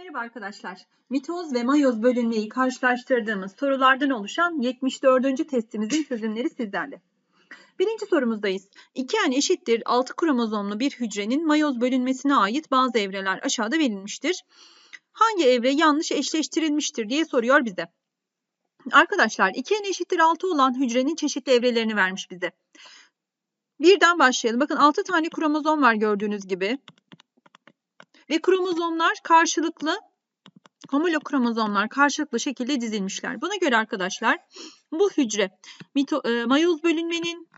Merhaba arkadaşlar. Mitoz ve mayoz bölünmeyi karşılaştırdığımız sorulardan oluşan 74. testimizin çözümleri sizlerle. Birinci sorumuzdayız. 2n eşittir 6 kromozomlu bir hücrenin mayoz bölünmesine ait bazı evreler aşağıda verilmiştir. Hangi evre yanlış eşleştirilmiştir diye soruyor bize. Arkadaşlar 2n eşittir 6 olan hücrenin çeşitli evrelerini vermiş bize. Birden başlayalım. Bakın 6 tane kromozom var gördüğünüz gibi. Ve kromozomlar karşılıklı homolog kromozomlar karşılıklı şekilde dizilmişler. Buna göre arkadaşlar bu hücre mito, e, mayoz bölünmenin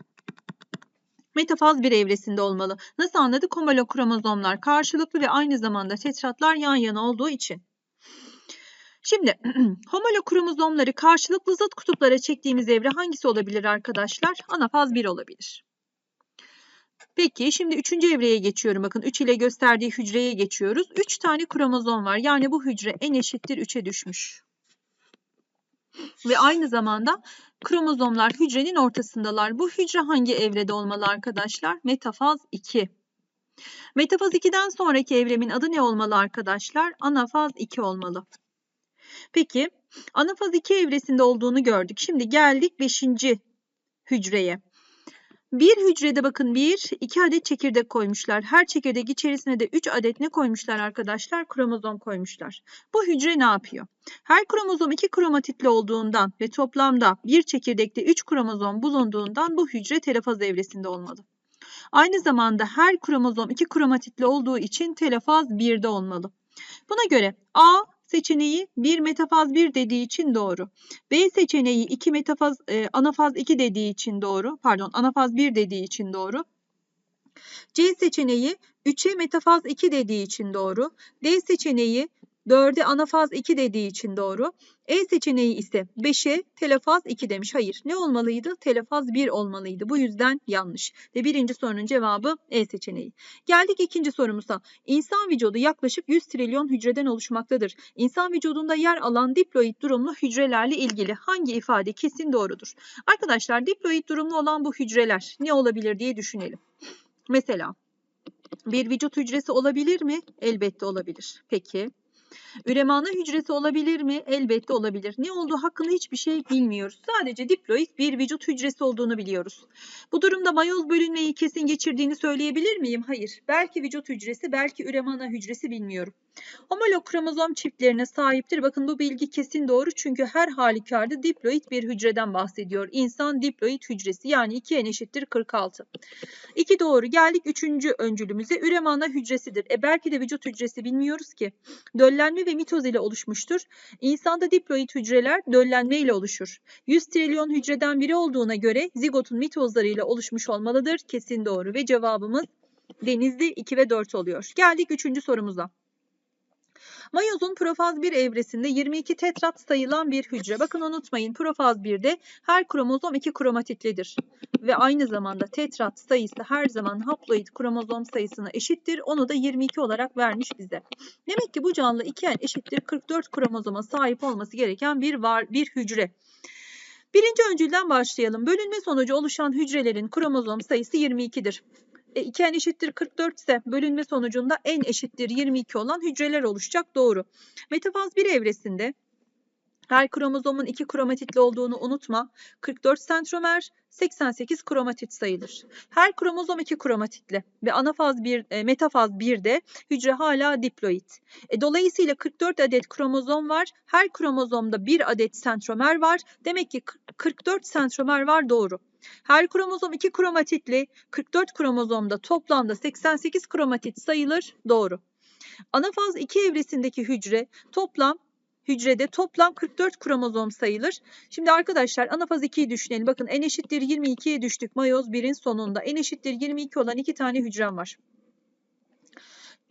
metafaz bir evresinde olmalı. Nasıl anladık? Homolog kromozomlar karşılıklı ve aynı zamanda tetratlar yan yana olduğu için. Şimdi homolog kromozomları karşılıklı zıt kutuplara çektiğimiz evre hangisi olabilir arkadaşlar? Anafaz 1 olabilir. Peki şimdi üçüncü evreye geçiyorum. Bakın 3 ile gösterdiği hücreye geçiyoruz. 3 tane kromozom var. Yani bu hücre en eşittir 3'e düşmüş. Ve aynı zamanda kromozomlar hücrenin ortasındalar. Bu hücre hangi evrede olmalı arkadaşlar? Metafaz 2. Metafaz 2'den sonraki evremin adı ne olmalı arkadaşlar? Anafaz 2 olmalı. Peki anafaz 2 evresinde olduğunu gördük. Şimdi geldik 5. hücreye. Bir hücrede bakın bir, iki adet çekirdek koymuşlar. Her çekirdek içerisine de üç adet ne koymuşlar arkadaşlar? Kromozom koymuşlar. Bu hücre ne yapıyor? Her kromozom iki kromatitli olduğundan ve toplamda bir çekirdekte üç kromozom bulunduğundan bu hücre telefaz evresinde olmalı. Aynı zamanda her kromozom iki kromatitli olduğu için telefaz 1'de olmalı. Buna göre A seçeneği 1 metafaz 1 dediği için doğru. B seçeneği 2 metafaz e, anafaz 2 dediği için doğru. Pardon anafaz 1 dediği için doğru. C seçeneği 3'e metafaz 2 dediği için doğru. D seçeneği 4'e anafaz 2 dediği için doğru. E seçeneği ise 5'e telefaz 2 demiş. Hayır. Ne olmalıydı? Telefaz 1 olmalıydı. Bu yüzden yanlış. Ve birinci sorunun cevabı E seçeneği. Geldik ikinci sorumuza. İnsan vücudu yaklaşık 100 trilyon hücreden oluşmaktadır. İnsan vücudunda yer alan diploid durumlu hücrelerle ilgili hangi ifade kesin doğrudur? Arkadaşlar diploid durumlu olan bu hücreler ne olabilir diye düşünelim. Mesela bir vücut hücresi olabilir mi? Elbette olabilir. Peki Üremana hücresi olabilir mi? Elbette olabilir. Ne olduğu hakkında hiçbir şey bilmiyoruz. Sadece diploid bir vücut hücresi olduğunu biliyoruz. Bu durumda mayoz bölünmeyi kesin geçirdiğini söyleyebilir miyim? Hayır. Belki vücut hücresi, belki üremana hücresi bilmiyorum. Homolog kromozom çiftlerine sahiptir. Bakın bu bilgi kesin doğru çünkü her halükarda diploid bir hücreden bahsediyor. İnsan diploid hücresi yani 2n eşittir 46. 2 doğru. Geldik 3. öncülümüze. Üremana hücresidir. E belki de vücut hücresi bilmiyoruz ki. Döllenme ve mitoz ile oluşmuştur. İnsanda diploid hücreler döllenme ile oluşur. 100 trilyon hücreden biri olduğuna göre zigotun mitozları ile oluşmuş olmalıdır. Kesin doğru ve cevabımız denizli 2 ve 4 oluyor. Geldik 3. sorumuza. Mayozun profaz 1 evresinde 22 tetrat sayılan bir hücre. Bakın unutmayın profaz 1'de her kromozom 2 kromatitlidir. Ve aynı zamanda tetrat sayısı her zaman haploid kromozom sayısına eşittir. Onu da 22 olarak vermiş bize. Demek ki bu canlı 2N eşittir 44 kromozoma sahip olması gereken bir var bir hücre. Birinci öncülden başlayalım. Bölünme sonucu oluşan hücrelerin kromozom sayısı 22'dir. E, 2 n eşittir 44 ise bölünme sonucunda n eşittir 22 olan hücreler oluşacak. Doğru. Metafaz 1 evresinde her kromozomun iki kromatitli olduğunu unutma. 44 sentromer, 88 kromatit sayılır. Her kromozom iki kromatitli ve anafaz 1, e, metafaz 1'de hücre hala diploid. E, dolayısıyla 44 adet kromozom var. Her kromozomda bir adet sentromer var. Demek ki 44 sentromer var doğru. Her kromozom 2 kromatitli 44 kromozomda toplamda 88 kromatit sayılır. Doğru. Anafaz 2 evresindeki hücre toplam hücrede toplam 44 kromozom sayılır. Şimdi arkadaşlar anafaz 2'yi düşünelim. Bakın n eşittir 22'ye düştük mayoz 1'in sonunda. n eşittir 22 olan 2 tane hücrem var.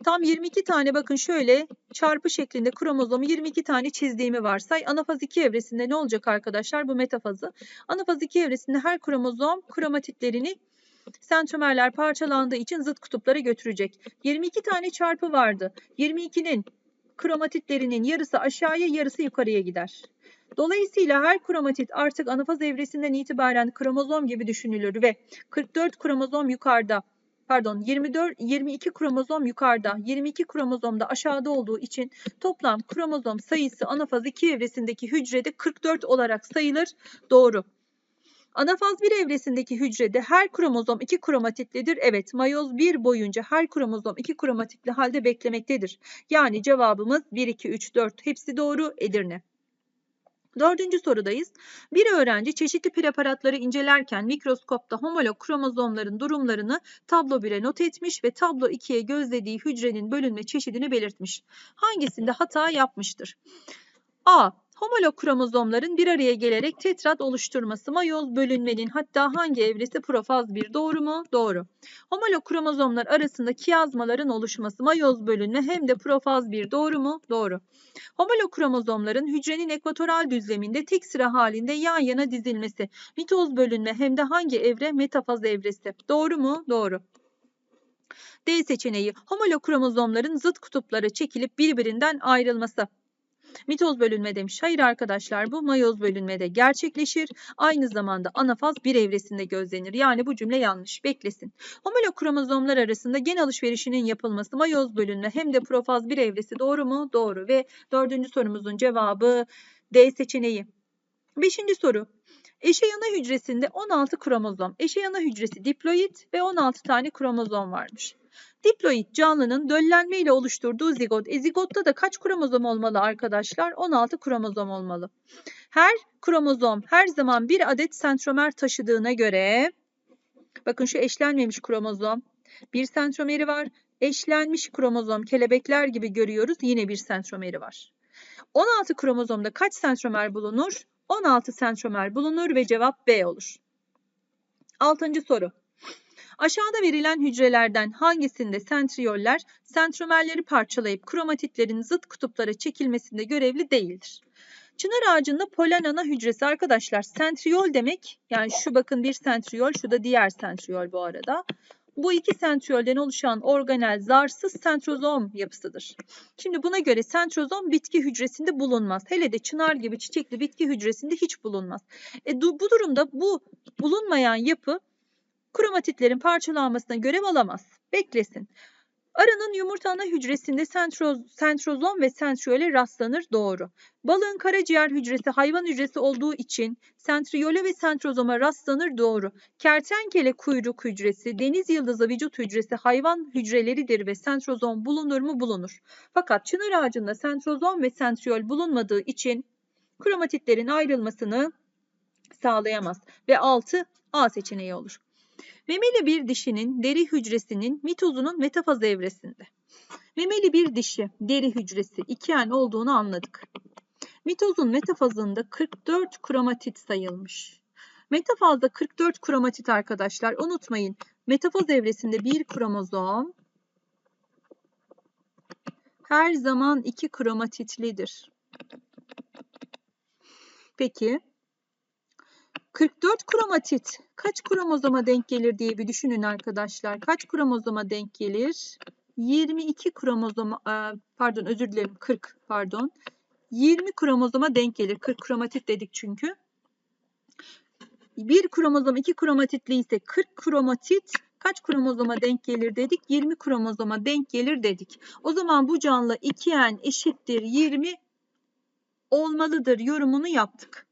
Tam 22 tane bakın şöyle çarpı şeklinde kromozomu 22 tane çizdiğimi varsay. Anafaz 2 evresinde ne olacak arkadaşlar? Bu metafazı. Anafaz 2 evresinde her kromozom kromatitlerini sentromerler parçalandığı için zıt kutuplara götürecek. 22 tane çarpı vardı. 22'nin kromatitlerinin yarısı aşağıya yarısı yukarıya gider. Dolayısıyla her kromatit artık anafaz evresinden itibaren kromozom gibi düşünülür ve 44 kromozom yukarıda pardon 24 22 kromozom yukarıda, 22 kromozom da aşağıda olduğu için toplam kromozom sayısı anafaz 2 evresindeki hücrede 44 olarak sayılır. Doğru. Anafaz 1 evresindeki hücrede her kromozom 2 kromatitlidir. Evet, mayoz 1 boyunca her kromozom 2 kromatitli halde beklemektedir. Yani cevabımız 1, 2, 3, 4 hepsi doğru Edirne. Dördüncü sorudayız. Bir öğrenci çeşitli preparatları incelerken mikroskopta homolog kromozomların durumlarını tablo 1'e not etmiş ve tablo 2'ye gözlediği hücrenin bölünme çeşidini belirtmiş. Hangisinde hata yapmıştır? A. Homolog kromozomların bir araya gelerek tetrat oluşturması mayoz bölünmenin hatta hangi evresi profaz 1 doğru mu? Doğru. Homolog kromozomlar arasında kiyazmaların oluşması mayoz bölünme hem de profaz 1 doğru mu? Doğru. Homolog kromozomların hücrenin ekvatoral düzleminde tek sıra halinde yan yana dizilmesi mitoz bölünme hem de hangi evre? Metafaz evresi. Doğru mu? Doğru. D seçeneği homolog kromozomların zıt kutuplara çekilip birbirinden ayrılması. Mitoz bölünme demiş. Hayır arkadaşlar bu mayoz bölünmede gerçekleşir. Aynı zamanda anafaz bir evresinde gözlenir. Yani bu cümle yanlış. Beklesin. Homolog kromozomlar arasında gen alışverişinin yapılması mayoz bölünme hem de profaz bir evresi doğru mu? Doğru. Ve dördüncü sorumuzun cevabı D seçeneği. Beşinci soru. Eşeyana hücresinde 16 kromozom, eşeyana hücresi diploid ve 16 tane kromozom varmış. Diploid canlının döllenme ile oluşturduğu zigot. E zigotta da kaç kromozom olmalı arkadaşlar? 16 kromozom olmalı. Her kromozom her zaman bir adet sentromer taşıdığına göre bakın şu eşlenmemiş kromozom bir sentromeri var. Eşlenmiş kromozom kelebekler gibi görüyoruz. Yine bir sentromeri var. 16 kromozomda kaç sentromer bulunur? 16 sentromer bulunur ve cevap B olur. Altıncı soru. Aşağıda verilen hücrelerden hangisinde sentriyoller sentromerleri parçalayıp kromatitlerin zıt kutuplara çekilmesinde görevli değildir? Çınar ağacında polen ana hücresi arkadaşlar sentriyol demek yani şu bakın bir sentriyol şu da diğer sentriyol bu arada. Bu iki sentriyolden oluşan organel zarsız sentrozom yapısıdır. Şimdi buna göre sentrozom bitki hücresinde bulunmaz. Hele de çınar gibi çiçekli bitki hücresinde hiç bulunmaz. E, bu durumda bu bulunmayan yapı kromatitlerin parçalanmasına görev alamaz. Beklesin. Arının yumurta ana hücresinde sentroz, sentrozom ve sentriyole rastlanır doğru. Balığın karaciğer hücresi hayvan hücresi olduğu için sentriyole ve sentrozoma rastlanır doğru. Kertenkele kuyruk hücresi, deniz yıldızı vücut hücresi hayvan hücreleridir ve sentrozom bulunur mu bulunur. Fakat çınar ağacında sentrozom ve sentriyol bulunmadığı için kromatitlerin ayrılmasını sağlayamaz ve 6 A seçeneği olur. Memeli bir dişinin deri hücresinin mitozunun metafaz evresinde. Memeli bir dişi deri hücresi 2N olduğunu anladık. Mitozun metafazında 44 kromatit sayılmış. Metafazda 44 kromatit arkadaşlar unutmayın. Metafaz evresinde bir kromozom her zaman iki kromatitlidir. Peki 44 kromatit kaç kromozoma denk gelir diye bir düşünün arkadaşlar. Kaç kromozoma denk gelir? 22 kromozoma pardon özür dilerim 40 pardon. 20 kromozoma denk gelir. 40 kromatit dedik çünkü. Bir kromozom iki kromatitli ise 40 kromatit kaç kromozoma denk gelir dedik? 20 kromozoma denk gelir dedik. O zaman bu canlı 2n eşittir 20 olmalıdır yorumunu yaptık.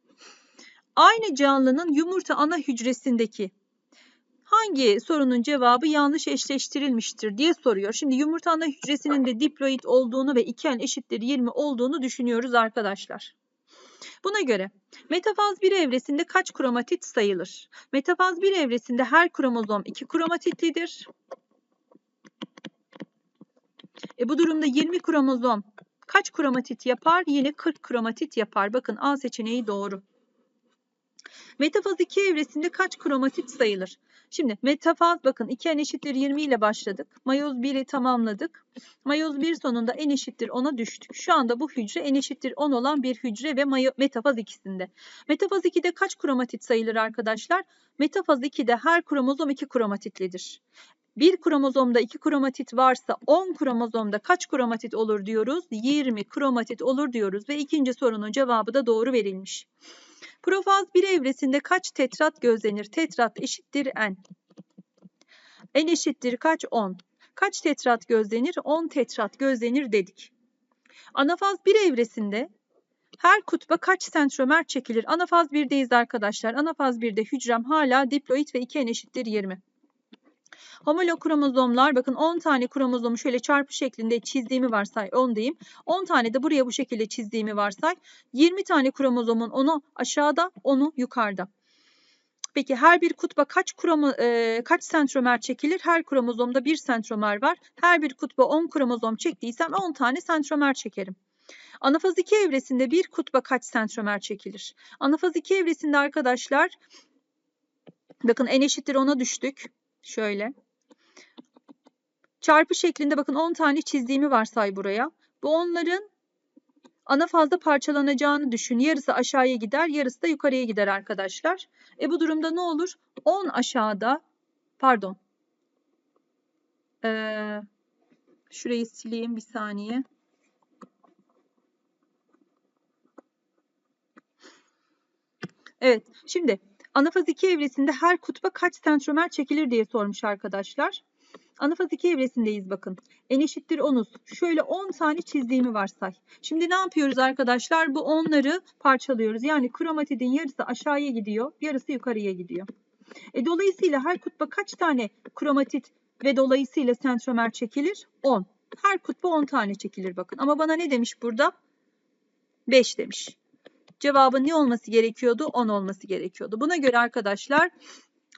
Aynı canlının yumurta ana hücresindeki hangi sorunun cevabı yanlış eşleştirilmiştir diye soruyor. Şimdi yumurta ana hücresinin de diploid olduğunu ve 2n eşittir 20 olduğunu düşünüyoruz arkadaşlar. Buna göre metafaz 1 evresinde kaç kromatit sayılır? Metafaz 1 evresinde her kromozom 2 kromatitlidir. E bu durumda 20 kromozom kaç kromatit yapar? Yine 40 kromatit yapar. Bakın A seçeneği doğru. Metafaz 2 evresinde kaç kromatit sayılır? Şimdi metafaz bakın 2 n eşittir 20 ile başladık. Mayoz 1'i tamamladık. Mayoz 1 sonunda n eşittir 10'a düştük. Şu anda bu hücre n eşittir 10 olan bir hücre ve metafaz ikisinde. Metafaz 2'de kaç kromatit sayılır arkadaşlar? Metafaz 2'de her kromozom 2 kromatitlidir. Bir kromozomda 2 kromatit varsa 10 kromozomda kaç kromatit olur diyoruz? 20 kromatit olur diyoruz ve ikinci sorunun cevabı da doğru verilmiş. Profaz bir evresinde kaç tetrat gözlenir? Tetrat eşittir n. N eşittir kaç? 10. Kaç tetrat gözlenir? 10 tetrat gözlenir dedik. Anafaz 1 evresinde her kutba kaç sentromer çekilir? Anafaz 1'deyiz arkadaşlar. Anafaz 1'de hücrem hala diploid ve 2 N eşittir 20. Homolog kromozomlar bakın 10 tane kromozomu şöyle çarpı şeklinde çizdiğimi varsay 10 diyeyim. 10 tane de buraya bu şekilde çizdiğimi varsay. 20 tane kromozomun onu aşağıda, onu yukarıda. Peki her bir kutba kaç kromo, e, kaç sentromer çekilir? Her kromozomda bir sentromer var. Her bir kutba 10 kromozom çektiysem 10 tane sentromer çekerim. Anafaz 2 evresinde bir kutba kaç sentromer çekilir? Anafaz 2 evresinde arkadaşlar bakın n eşittir 10'a düştük. Şöyle. Çarpı şeklinde bakın 10 tane çizdiğimi varsay buraya. Bu onların ana fazda parçalanacağını düşün. Yarısı aşağıya gider, yarısı da yukarıya gider arkadaşlar. E bu durumda ne olur? 10 aşağıda, pardon. Ee, şurayı sileyim bir saniye. Evet, şimdi anafaz 2 evresinde her kutba kaç sentromer çekilir diye sormuş arkadaşlar. Anafaz 2 evresindeyiz bakın. N eşittir 10'uz. Şöyle 10 tane çizdiğimi varsay. Şimdi ne yapıyoruz arkadaşlar? Bu 10'ları parçalıyoruz. Yani kromatidin yarısı aşağıya gidiyor, yarısı yukarıya gidiyor. E, dolayısıyla her kutba kaç tane kromatit ve dolayısıyla sentromer çekilir? 10. Her kutba 10 tane çekilir bakın. Ama bana ne demiş burada? 5 demiş. Cevabın ne olması gerekiyordu? 10 olması gerekiyordu. Buna göre arkadaşlar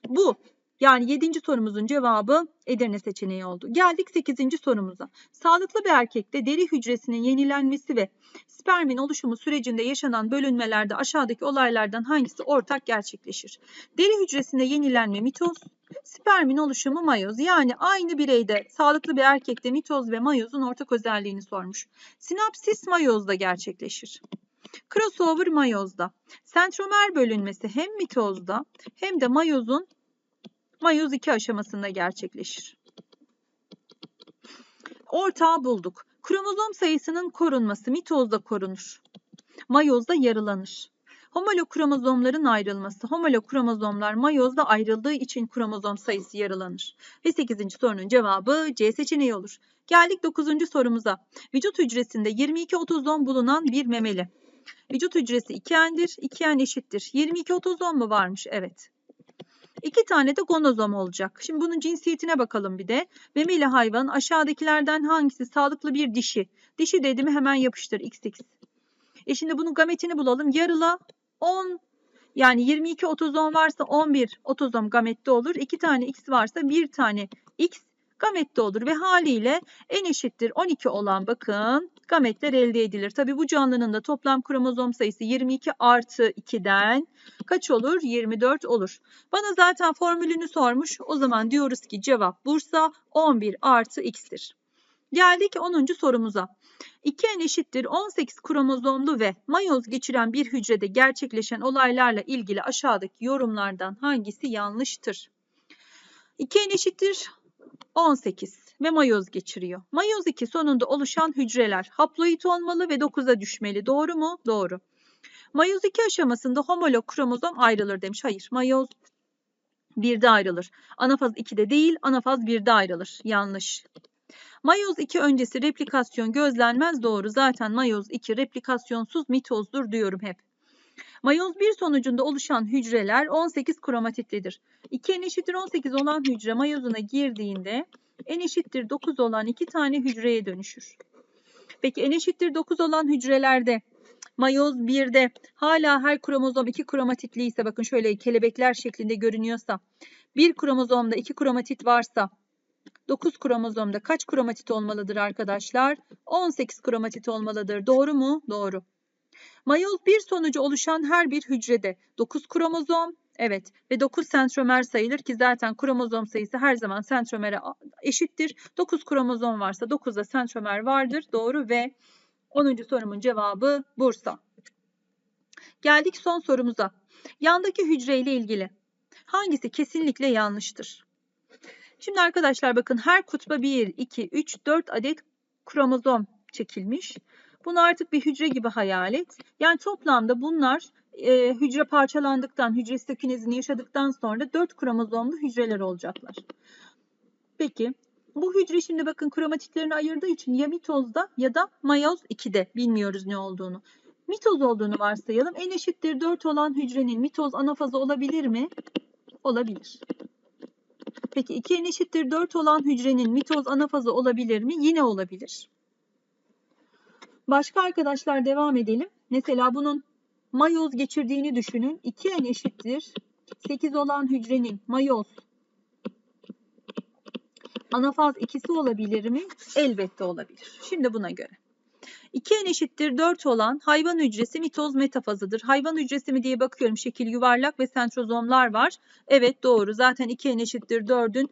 bu yani 7. sorumuzun cevabı Edirne seçeneği oldu. Geldik 8. sorumuza. Sağlıklı bir erkekte deri hücresinin yenilenmesi ve spermin oluşumu sürecinde yaşanan bölünmelerde aşağıdaki olaylardan hangisi ortak gerçekleşir? Deri hücresinde yenilenme mitoz, spermin oluşumu mayoz. Yani aynı bireyde sağlıklı bir erkekte mitoz ve mayozun ortak özelliğini sormuş. Sinapsis mayozda gerçekleşir. Crossover mayozda. Sentromer bölünmesi hem mitozda hem de mayozun mayoz 2 aşamasında gerçekleşir. Ortağı bulduk. Kromozom sayısının korunması mitozda korunur. Mayozda yarılanır. Homolog kromozomların ayrılması. Homolog kromozomlar mayozda ayrıldığı için kromozom sayısı yarılanır. Ve 8. sorunun cevabı C seçeneği olur. Geldik 9. sorumuza. Vücut hücresinde 22 otozom bulunan bir memeli. Vücut hücresi 2N'dir. 2N eşittir. 22 otozom mu varmış? Evet. İki tane de gonozom olacak. Şimdi bunun cinsiyetine bakalım bir de. Memeli hayvan aşağıdakilerden hangisi sağlıklı bir dişi? Dişi dedi mi hemen yapıştır XX. E şimdi bunun gametini bulalım. Yarıla 10 yani 22 otozom varsa 11 otozom gamette olur. 2 tane X varsa 1 tane X gamette olur ve haliyle en eşittir 12 olan bakın gametler elde edilir. Tabi bu canlının da toplam kromozom sayısı 22 artı 2'den kaç olur? 24 olur. Bana zaten formülünü sormuş. O zaman diyoruz ki cevap Bursa 11 artı x'tir. Geldik 10. sorumuza. 2n eşittir 18 kromozomlu ve mayoz geçiren bir hücrede gerçekleşen olaylarla ilgili aşağıdaki yorumlardan hangisi yanlıştır? 2n eşittir 18 ve mayoz geçiriyor. Mayoz 2 sonunda oluşan hücreler haploid olmalı ve 9'a düşmeli. Doğru mu? Doğru. Mayoz 2 aşamasında homolog kromozom ayrılır demiş. Hayır. Mayoz 1'de ayrılır. Anafaz 2'de değil, anafaz 1'de ayrılır. Yanlış. Mayoz 2 öncesi replikasyon gözlenmez doğru. Zaten mayoz 2 replikasyonsuz mitozdur diyorum hep. Mayoz 1 sonucunda oluşan hücreler 18 kromatitlidir. 2 n eşittir 18 olan hücre mayozuna girdiğinde n eşittir 9 olan 2 tane hücreye dönüşür. Peki n eşittir 9 olan hücrelerde mayoz 1'de hala her kromozom 2 kromatitli ise bakın şöyle kelebekler şeklinde görünüyorsa bir kromozomda 2 kromatit varsa 9 kromozomda kaç kromatit olmalıdır arkadaşlar? 18 kromatit olmalıdır. Doğru mu? Doğru. Mayoz bir sonucu oluşan her bir hücrede 9 kromozom, evet ve 9 sentromer sayılır ki zaten kromozom sayısı her zaman sentromere eşittir. 9 kromozom varsa 9'da sentromer vardır. Doğru ve 10. sorumun cevabı Bursa. Geldik son sorumuza. Yandaki hücre ile ilgili hangisi kesinlikle yanlıştır? Şimdi arkadaşlar bakın her kutba 1, 2, 3, 4 adet kromozom çekilmiş. Bunu artık bir hücre gibi hayal et. Yani toplamda bunlar e, hücre parçalandıktan, hücre sitokinezini yaşadıktan sonra 4 kromozomlu hücreler olacaklar. Peki bu hücre şimdi bakın kromatitlerini ayırdığı için ya mitozda ya da mayoz 2'de bilmiyoruz ne olduğunu. Mitoz olduğunu varsayalım. En eşittir 4 olan hücrenin mitoz anafazı olabilir mi? Olabilir. Peki 2 en eşittir 4 olan hücrenin mitoz anafazı olabilir mi? Yine olabilir. Başka arkadaşlar devam edelim. Mesela bunun mayoz geçirdiğini düşünün. 2 en eşittir 8 olan hücrenin mayoz anafaz ikisi olabilir mi? Elbette olabilir. Şimdi buna göre. 2n eşittir 4 olan hayvan hücresi mitoz metafazıdır. Hayvan hücresi mi diye bakıyorum. Şekil yuvarlak ve sentrozomlar var. Evet doğru. Zaten 2n eşittir 4'ün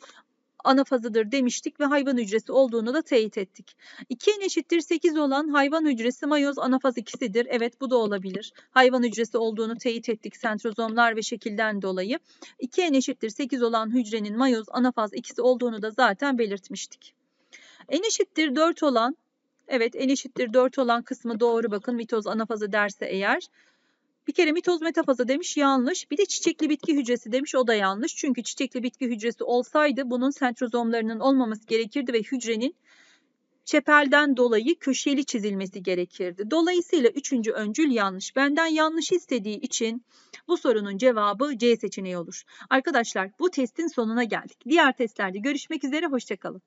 anafazıdır demiştik ve hayvan hücresi olduğunu da teyit ettik. 2n eşittir 8 olan hayvan hücresi mayoz anafaz ikisidir. Evet bu da olabilir. Hayvan hücresi olduğunu teyit ettik sentrozomlar ve şekilden dolayı. 2n eşittir 8 olan hücrenin mayoz anafaz ikisi olduğunu da zaten belirtmiştik. n eşittir 4 olan Evet n eşittir 4 olan kısmı doğru bakın mitoz anafazı derse eğer. Bir kere mitoz metafazı demiş yanlış. Bir de çiçekli bitki hücresi demiş o da yanlış. Çünkü çiçekli bitki hücresi olsaydı bunun sentrozomlarının olmaması gerekirdi ve hücrenin çepelden dolayı köşeli çizilmesi gerekirdi. Dolayısıyla üçüncü öncül yanlış. Benden yanlış istediği için bu sorunun cevabı C seçeneği olur. Arkadaşlar bu testin sonuna geldik. Diğer testlerde görüşmek üzere, hoşçakalın.